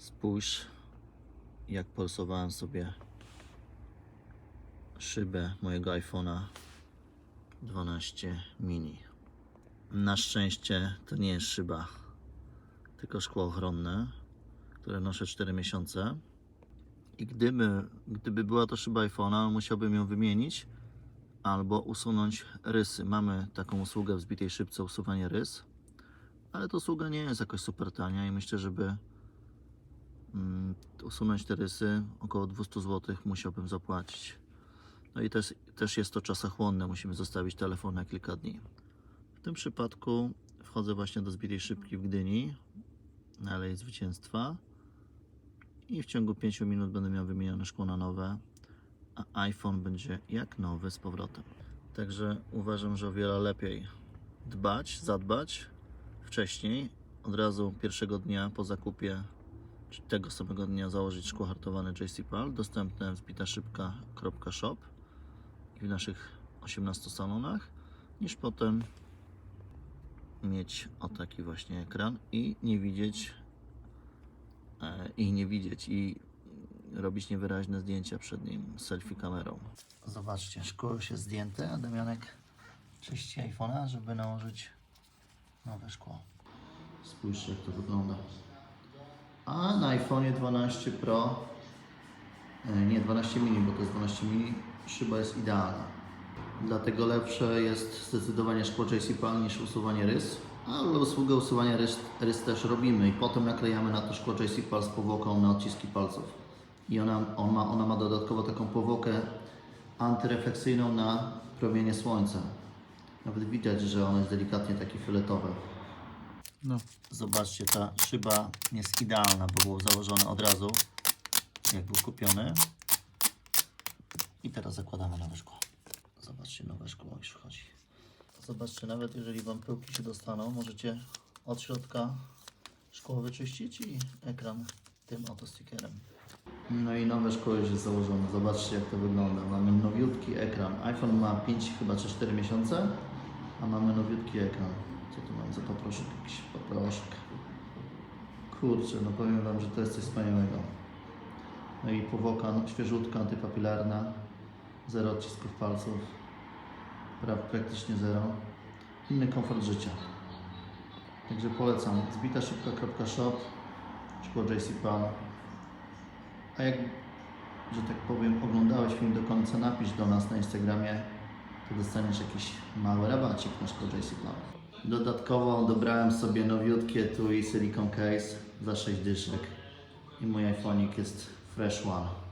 Spójrz, jak polsowałem sobie szybę mojego iPhone'a 12 mini. Na szczęście to nie jest szyba, tylko szkło ochronne, które noszę 4 miesiące. I gdyby, gdyby była to szyba iPhone'a, musiałbym ją wymienić albo usunąć rysy. Mamy taką usługę w zbitej szybce usuwanie rys, ale to usługa nie jest jakoś super tania i myślę, żeby usunąć te rysy, około 200 zł musiałbym zapłacić. No i też, też jest to czasochłonne, musimy zostawić telefon na kilka dni. W tym przypadku wchodzę właśnie do zbitej szybki w Gdyni, na Alei Zwycięstwa i w ciągu 5 minut będę miał wymienione szkło na nowe, a iPhone będzie jak nowy z powrotem. Także uważam, że o wiele lepiej dbać, zadbać wcześniej, od razu pierwszego dnia po zakupie, tego samego dnia założyć szkło hartowane JCPAL, dostępne w zbitaszybka.shop i w naszych 18 salonach, niż potem mieć o taki właśnie ekran i nie widzieć e, i nie widzieć i robić niewyraźne zdjęcia przed nim selfie kamerą. Zobaczcie, szkło już jest zdjęte, a Damianek czyści iPhone'a, żeby nałożyć nowe szkło. Spójrzcie jak to wygląda. A na iPhone'ie 12 Pro, e, nie 12 mini, bo to jest 12 mini, szyba jest idealna. Dlatego lepsze jest zdecydowanie szkło JCPAL niż usuwanie rys, ale usługę usuwania rys, rys też robimy i potem naklejamy na to szkło JCPAL z powłoką na odciski palców. I ona, on ma, ona ma dodatkowo taką powłokę antyrefleksyjną na promienie słońca. Nawet widać, że ono jest delikatnie takie fioletowe. No. Zobaczcie, ta szyba jest idealna, bo było założone od razu, jak był kupiony. I teraz zakładamy nowe szkło. Zobaczcie, nowe szkło już wchodzi. Zobaczcie, nawet jeżeli Wam pyłki się dostaną, możecie od środka szkło wyczyścić i ekran tym oto stickerem. No i nowe szkło już jest założone. Zobaczcie, jak to wygląda. Mamy nowiutki ekran. iPhone ma 5 chyba czy 4 miesiące, a mamy nowiutki ekran. Co tu mam za poproszek? Jakiś poproszek. Kurczę, no powiem Wam, że to jest coś wspaniałego. No i powłoka no, świeżutka, antypapilarna. Zero odcisków palców. Pra, praktycznie zero. Inny komfort życia. Także polecam. Zbita szybka.shop Szkło JCPAL. A jak, że tak powiem, oglądałeś film do końca, napisz do nas na Instagramie, to dostaniesz jakiś mały rabacik na szkło JCPAL. Dodatkowo dobrałem sobie nowiutkie tu i silicon case za 6 dyszek. I mój iPhone'ik jest fresh one.